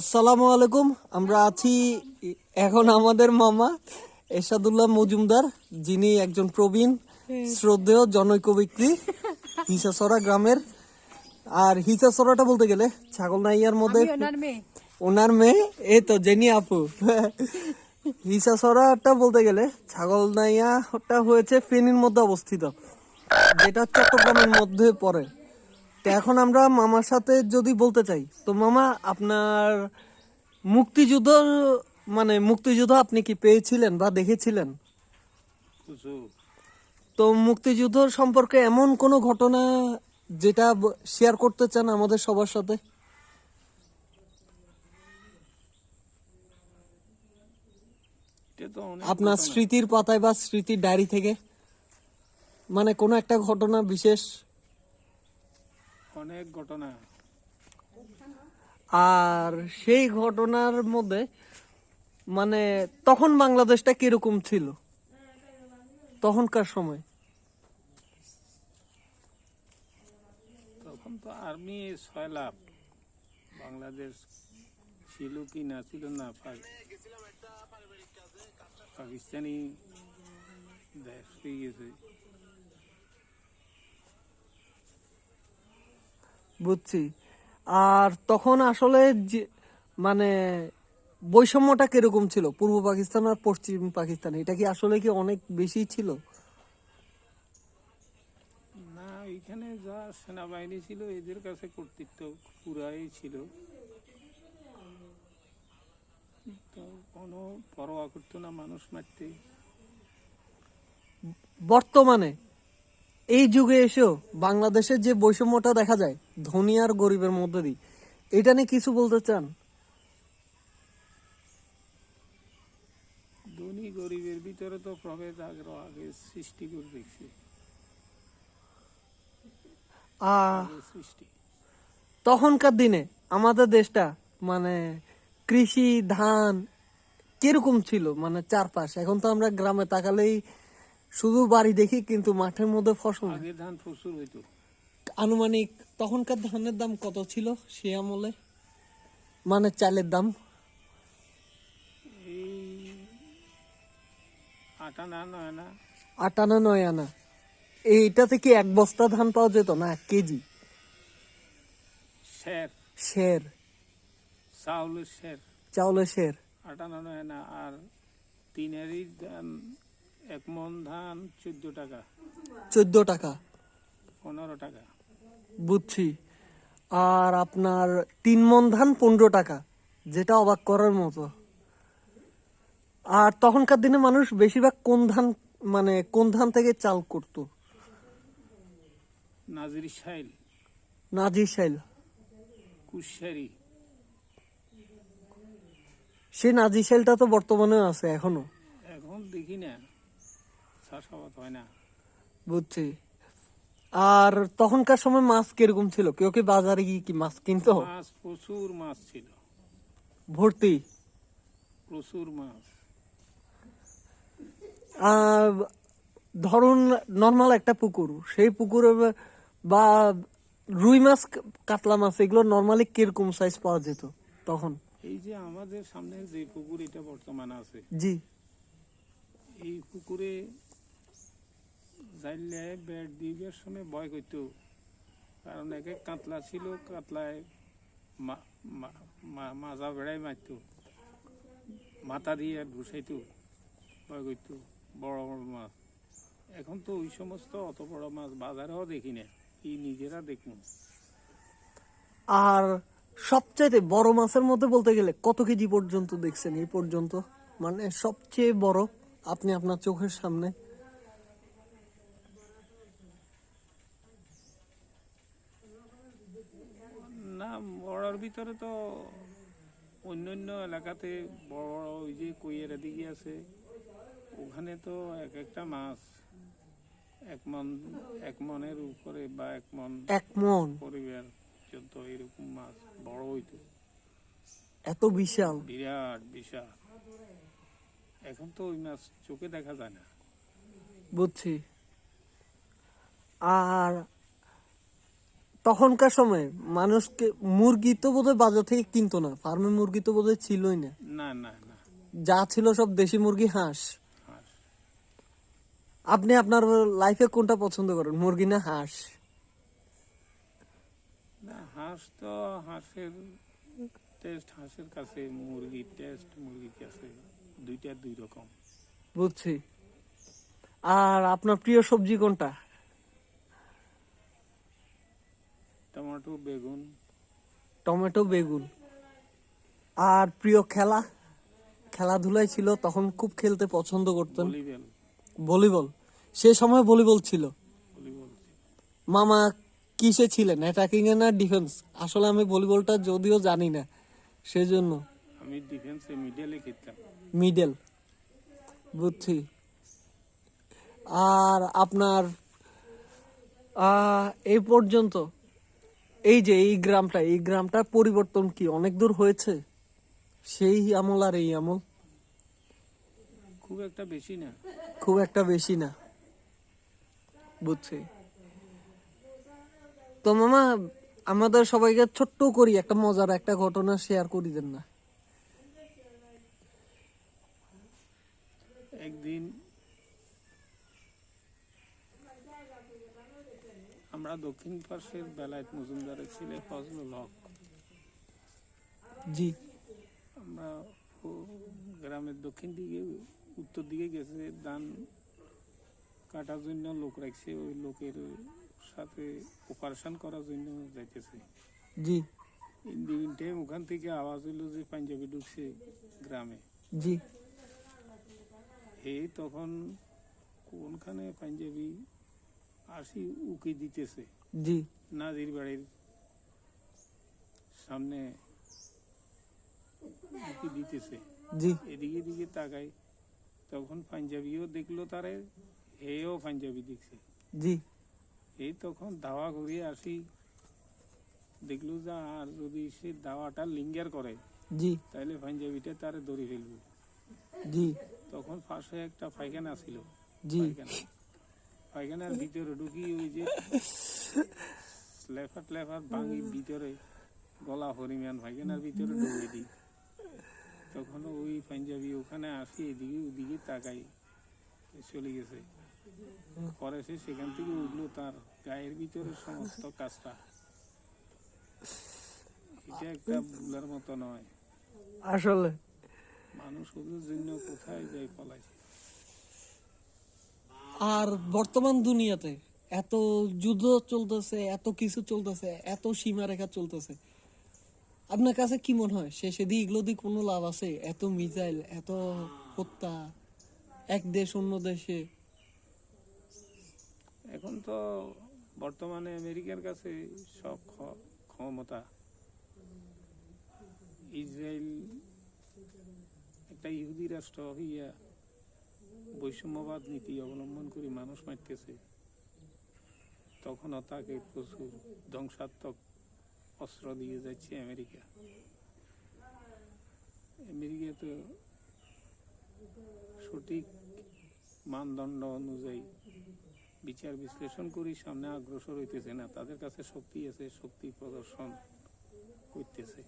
আসসালামু আলাইকুম আমরা আছি এখন আমাদের মামা এরশাদুল্লাহ মজুমদার যিনি একজন প্রবীণ শ্রদ্ধেয় জনৈক ব্যক্তি হিসাসরা গ্রামের। আর হিসাসরাটা বলতে গেলে ছাগল নাইয়ার মধ্যে। ওনার মেয়ে এই তো জেনি আপু। হিসাসরাটা বলতে গেলে ছাগল নাইয়াটা হয়েছে ফেনীর মধ্যে অবস্থিত যেটা চট্টগ্রামের মধ্যে পড়ে। তো এখন আমরা মামার সাথে যদি বলতে চাই, তো মামা, আপনার মুক্তিযুদ্ধ মানে মুক্তিযুদ্ধ আপনি কি পেয়েছিলেন বা দেখেছিলেন? তো মুক্তিযুদ্ধ সম্পর্কে এমন কোনো ঘটনা যেটা শেয়ার করতে চান আমাদের সবার সাথে? আপনার স্মৃতির পাতায় বা স্মৃতির ডায়েরি থেকে? মানে কোনো একটা ঘটনা বিশেষ অনেক ঘটনা। আর সেই ঘটনার মধ্যে মানে তখন বাংলাদেশটা কীরকম ছিল? তখনকার সময়। তখন তো আর্মি ছয় লাখ বাংলাদেশ ছিল কি না ছিল না পাক- পাকিস্তানি দেশ হয়ে গেছে। বুঝছি। আর তখন আসলে যে মানে বৈষম্যটা কীরকম ছিল? পূর্ব পাকিস্তান আর পশ্চিম পাকিস্তান? এটা কি আসলে কি অনেক বেশি ছিল? না এখানে যা সেনাবাহিনী ছিল এদের কাছে কর্তৃত্ব পুরাই ছিল। তো কোনো পরোয়া করতো না মানুষ মারতে। বর্তমানে এই যুগে এসেও বাংলাদেশের যে বৈষম্যটা দেখা যায় ধনী আর গরিবের মধ্যে দিয়ে এটা নিয়ে কিছু বলতে চান? ধনী গরিবের ভিতরে তো প্রভেদ আগ্রহ আগে সৃষ্টি করে দেখছে সৃষ্টি। তখনকার দিনে আমাদের দেশটা মানে কৃষি ধান কীরকম ছিল? মানে চারপাশ। এখন তো আমরা গ্রামে তাকালেই শুধু বাড়ি দেখি কিন্তু মাঠের মধ্যে ফসল আগে ধান প্রচুর হইতো। আনুমানিক তখনকার ধানের দাম কত ছিল সে আমলে? মানে চালের দাম? আটানা নয় আনা। এইটা থেকে এক বস্তা ধান পাওয়া যেত না এক কেজি? শের শের চাউলের শের চাউলের শের আটা না নয় না আর তিনেরই ধান এক মন ধান চোদ্দ টাকা। চোদ্দ টাকা। পনেরো টাকা। বুঝছি। আর আপনার তিন মন ধান পনেরো টাকা যেটা অবাক করার মতো। আর তখনকার দিনে মানুষ বেশিরভাগ কোন ধান মানে কোন ধান থেকে চাল করতো? নাজির শাইল। নাজি শাইল। কুশারি। সেই নাজি শাইলটা তো বর্তমানে আছে এখনও। এখন দেখি না। চাষাবাদ হয় না। বুঝছি। আর তখনকার সময় মাছ কীরকম ছিল? কেউ কি বাজারে গিয়ে কি মাছ কিনতো? মাছ প্রচুর মাছ ছিল। ভর্তি? প্রচুর মাছ। আর ধরুন নর্মাল একটা পুকুর। সেই পুকুরে বা রুই মাছ কাতলা মাছ এগুলো নর্মালি কীরকম সাইজ পাওয়া যেত তখন? এই যে আমাদের সামনে যে পুকুর এটা বর্তমান আছে। জি। এই পুকুরে যাইলে বেড় দিবার সময় ভয় করতো কারণ একে কাতলা ছিল, কাতলায় মাজা বেড়াই মারতো মাথা দিয়ে ঘুষাইতো, ভয় করতো বড় বড় মাছ। এখন তো ওই সমস্ত অত বড় মাছ বাজারেও দেখি না, এই নিজেরা দেখুন। আর সবচাইতে বড় মাছের মধ্যে বলতে গেলে কত কেজি পর্যন্ত দেখছেন এই পর্যন্ত? মানে সবচেয়ে বড়, আপনি আপনার চোখের সামনে না বড়ার ভিতরে তো অন্য অন্য এলাকাতে বড় বড় ওই যে কইয়ের দিকে আছে ওখানে তো এক একটা মাছ এক মন এক মনের উপরে বা এক মন এক মন? পরিবার চোদ্দ এরকম মাছ বড় হইতো। এত বিশাল? বিরাট বিশাল। এখন তো ওই মাছ চোখে দেখা যায় না। বুঝছি। আর তখনকার সময় মানুষকে মুরগি তো বোধহয় বাজার থেকে কিনতো না ফার্মে মুরগি তো বোধহয় ছিলই না। না না না। যা ছিল সব দেশি মুরগি হাঁস। আপনি আপনার লাইফে কোনটা পছন্দ করেন মুরগি না হাঁস? না হাঁস তো হাঁসের টেস্ট হাঁসের কাছে মুরগির টেস্ট মুরগির কাছে দুইটা দুই রকম। বুঝছি। আর আপনার প্রিয় সবজি কোনটা? টমেটো বেগুন। টমেটো বেগুন। আর প্রিয় খেলা খেলাধুলায় ছিল তখন খুব খেলতে পছন্দ করতেন। ভলিবল। সে সময় ভলিবল ছিল। মামা কিসে ছিলেন অ্যাটাকিং এ না ডিফেন্স আসলে আমি ভলিবলটা যদিও জানি না সেজন্য। আমি ডিফেন্সে মিডিয়ালে খেলতাম। মিডল বুঝছি। আর আপনার এই পর্যন্ত। এই যে এই গ্রামটা এই গ্রামটার পরিবর্তন কি? অনেক দূর হয়েছে? সেই আমল আর এই আমল? খুব একটা বেশি না। খুব একটা বেশি না। বুঝছি। তো মামা আমাদের সবাইকে ছোট্ট করি একটা মজার একটা ঘটনা শেয়ার করি দেন না। একদিন আমরা দক্ষিণ পাশের বেলায়েত মজুমদারের ছেলে ফজলুল হক। জি। আমরা গ্রামের দক্ষিণ দিকে উত্তর দিকে গেছে ধান কাটার জন্য লোক রাখছে ওই লোকের সাথে অপারেশন করার জন্য যাইতেছে। জি। ইন্ডিমিনটে ওখান থেকে আওয়াজ হইল যে পাঞ্জাবি ঢুকছে গ্রামে। জি। এই তখন কোনখানে পাঞ্জাবি আসি উকি দিতেছে। জি। নাজির বাড়ির সামনে উকি দিতেছে। জি। এদিকে দিকে তাকাই তখন পাঞ্জাবিও দেখল তারে এও পাঞ্জাবি দেখছে। জি। এই তখন দাওয়া ঘুরিয়ে আসি দেখল যে আর যদি সে দাওয়াটা লিঙ্গার করে জি। তাহলে পাঞ্জাবিটা তারে ধরে ফেলবে। জি। তখন পাশে একটা পায়খানা ছিল। জি। পায়খানার ভিতরে ঢুকি ওই যে স্লেফার টেফার ভাঙি ভিতরে গলা হরিমান পায়খানার ভিতরে ঢুকে দিই। তখন ওই পাঞ্জাবি ওখানে আসি এদিকে ওদিকে তাকাই চলে গেছে। পরে সে সেখান থেকে উঠল তার গায়ের ভিতরে সমস্ত কাজটা। এটা একটা ভুলার মতো নয়। আসলে। মানুষ ওদের জন্য কোথায় যাই পলাইছে আর বর্তমান দুনিয়াতে এত যুদ্ধ চলতেছে, এত কিছু চলতেছে, এত সীমারেখা চলতেছে। আপনার কাছে কি মনে হয়? শেষে দিয়ে এগুলো দিয়ে কোনো লাভ আছে? এত মিসাইল, এত হত্যা, এক দেশ অন্য দেশে? এখন তো বর্তমানে আমেরিকার কাছে সব ক্ষ- ক্ষমতা। ইসরায়েল একটা ইহুদি রাষ্ট্র হইয়া বৈষম্যবাদ নীতি অবলম্বন করে মানুষ মারতেছে তখনও তাকে প্রচুর ধ্বংসাত্মক অস্ত্র দিয়ে যাচ্ছে আমেরিকা। আমেরিকা তো সঠিক মানদণ্ড অনুযায়ী বিচার বিশ্লেষণ করি, সামনে অগ্রসর হইতেছে না। তাদের কাছে শক্তি আছে, শক্তি প্রদর্শন করতেছে।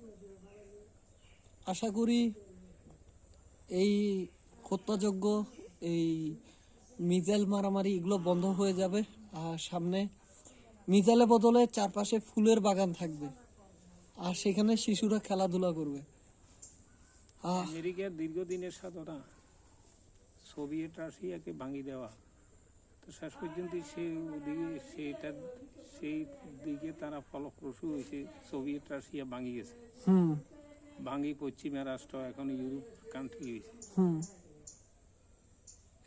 আশা করি এই হত্যাযজ্ঞ এই মিজাইল মারামারি এগুলো বন্ধ হয়ে যাবে আর সামনে মিজাইলের বদলে চারপাশে ফুলের বাগান থাকবে। আর সেখানে শিশুরা খেলাধুলা করবে। আমেরিকার দীর্ঘদিনের সাধনা সোভিয়েত রাশিয়াকে ভাঙি দেওয়া। তো শেষ পর্যন্ত সে ওদিকে সেইটা সেই দিকে তারা ফলপ্রসূ হয়েছে সোভিয়েত রাশিয়া ভাঙি গেছে। হুম। ভাঙি পশ্চিমা রাষ্ট্র এখন ইউরোপ কান্ট্রি হয়েছে। হুম।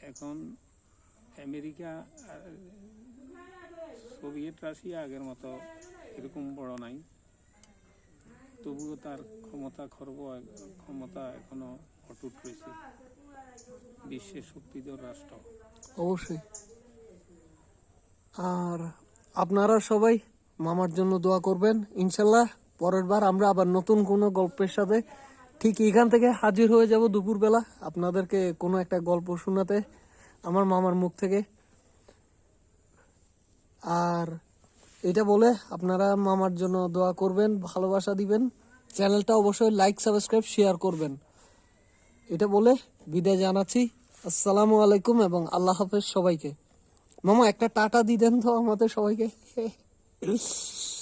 এখন আমেরিকা আর সোভিয়েত রাশিয়া আগের মতো এরকম বড় নাই। তবুও তার ক্ষমতা খর্ব, ক্ষমতা এখনও অটুট রয়েছে। বিশ্বের শক্তিধর রাষ্ট্র। অবশ্যই। আর আপনারা সবাই মামার জন্য দোয়া করবেন। ইনশাল্লাহ পরের বার আমরা আবার নতুন কোনো গল্পের সাথে ঠিক এখান থেকে হাজির হয়ে যাব দুপুরবেলা আপনাদেরকে কোনো একটা গল্প শোনাতে, আমার মামার মুখ থেকে। আর এটা বলে আপনারা মামার জন্য দোয়া করবেন, ভালোবাসা দিবেন। চ্যানেলটা অবশ্যই লাইক সাবস্ক্রাইব শেয়ার করবেন। এটা বলে বিদায় জানাচ্ছি। আসসালামু আলাইকুম এবং আল্লাহ হাফেজ সবাইকে। মামা, একটা টাটা দিয়ে দেন তো আমাদের সবাইকে।